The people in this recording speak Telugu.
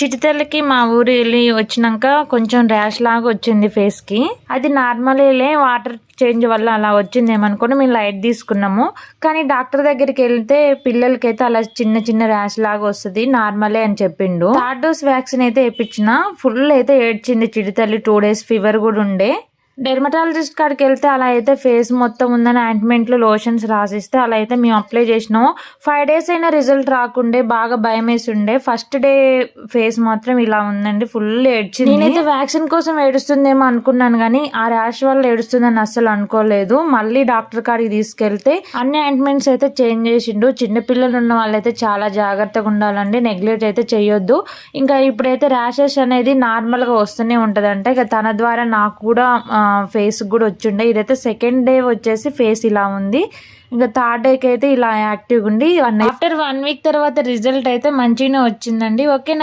చిటితల్లికి మా ఊరు వెళ్ళి వచ్చినాక కొంచెం ర్యాష్ లాగా వచ్చింది ఫేస్కి. అది నార్మలే వాటర్ చేంజ్ వల్ల అలా వచ్చింది ఏమనుకోండి మేము లైట్ తీసుకున్నాము. కానీ డాక్టర్ దగ్గరికి వెళ్తే పిల్లలకైతే అలా చిన్న చిన్న ర్యాష్ లాగా వస్తుంది నార్మలే అని చెప్పిండు. థర్డ్ డోస్ వ్యాక్సిన్ అయితే వేయించిన ఫుల్ అయితే ఏడ్చింది చిడితల్లి టూ డేస్ ఫీవర్ కూడా ఉండే. డెర్మటాలజిస్ట్ కాడికి వెళ్తే అలా అయితే ఫేస్ మొత్తం ఉందని ఆయింట్మెంట్లు లోషన్స్ రాసిస్తే అలా అయితే మేము అప్లై చేసినాము ఫైవ్ డేస్ అయినా రిజల్ట్ రాకుండే బాగా భయం వేసి ఉండే. ఫస్ట్ డే ఫేస్ మాత్రం ఇలా ఉందండి ఫుల్ ఏడ్చింది. నేనైతే వ్యాక్సిన్ కోసం ఏడుస్తుందేమో అనుకున్నాను కానీ ఆ ర్యాష్ వల్ల ఏడుస్తుందని అస్సలు అనుకోలేదు. మళ్ళీ డాక్టర్ కాడికి తీసుకెళ్తే అన్ని ఆయింట్మెంట్స్ అయితే చేంజ్ చేసిండు. చిన్న పిల్లలు ఉన్న వాళ్ళైతే చాలా జాగ్రత్తగా ఉండాలండి నెగ్లెక్ట్ అయితే చేయొద్దు. ఇంకా ఇప్పుడైతే ర్యాషెస్ అనేది నార్మల్గా వస్తూనే ఉంటుందంటే. ఇక తన ద్వారా నాకు కూడా ఫేస్ కూడా వచ్చిండే. ఇదైతే సెకండ్ డే వచ్చేసి ఫేస్ ఇలా ఉంది. ఇంకా థర్డ్ డేకి అయితే ఇలా యాక్టివ్ ఉండి ఆఫ్టర్ వన్ వీక్ తర్వాత రిజల్ట్ అయితే మంచిగానే వచ్చిందండి. ఓకే